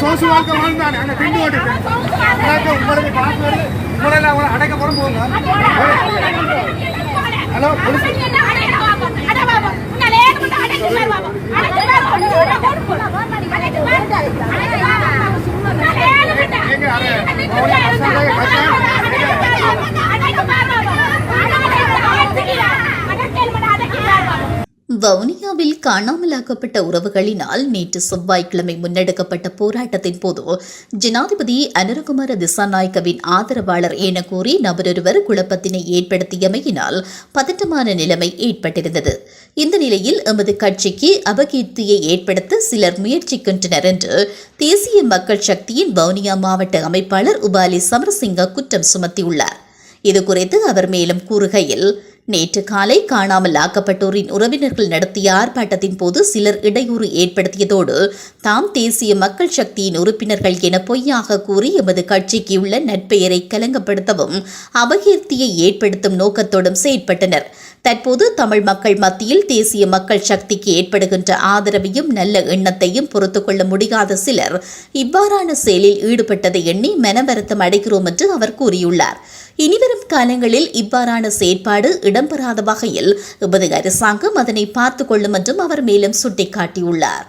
சோசு வாழ்க்கை வாழ்ந்தானே அங்க ஓட்டுட்டேன் உனக்கு உங்களுக்கு வருது உங்களை அடைக்க போற போங்க. ஹலோ வவுனியாவில் காணாமலாக்கப்பட்ட உறவுகளினால் நேற்று செவ்வாய்க்கிழமை முன்னெடுக்கப்பட்ட போராட்டத்தின் போது ஜனாதிபதி அனுரகுமார திசாநாயக்கவின் ஆதரவாளர் என கூறி நபரொருவர் குழப்பத்தினை ஏற்படுத்தியமையினால் பதட்டமான நிலைமை ஏற்பட்டிருந்தது. இந்த நிலையில் எமது கட்சிக்கு அபகீர்த்தியை ஏற்படுத்த சிலர் முயற்சிக்கின்றனர் என்று தேசிய மக்கள் சக்தியின் வவுனியா மாவட்ட அமைப்பாளர் உபாலி சமரசிங்க குற்றம் சுமத்தியுள்ளார். இது குறித்து அவர் மேலும் கூறுகையில் நேற்று காலை காணாமல் ஆக்கப்பட்டோரின் உறவினர்கள் நடத்திய ஆர்ப்பாட்டத்தின் போது சிலர் இடையூறு ஏற்படுத்தியதோடு தாம் தேசிய மக்கள் சக்தியின் உறுப்பினர்கள் என பொய்யாக கூறி எமது கட்சிக்கு உள்ள நட்பெயரை கலங்கப்படுத்தவும் அபகீர்த்தியை ஏற்படுத்தும் நோக்கத்தோடும் செயற்பட்டனர். தற்போது தமிழ் மக்கள் மத்தியில் தேசிய மக்கள் சக்திக்கு ஏற்படுகின்ற ஆதரவையும் நல்ல எண்ணத்தையும் பொறுத்து கொள்ள முடியாத சிலர் இவ்வாறான செயலில் ஈடுபட்டதை எண்ணி மனவருத்தம் அடைகிறோம் என்று அவர் கூறியுள்ளார். இனிவரும் காலங்களில் இவ்வாறான செயற்பாடு இடம்பெறாத வகையில் எமது அரசாங்கம் அதனை பார்த்துக் கொள்ளும் என்றும் அவர் மேலும் சுட்டிக்காட்டியுள்ளார்.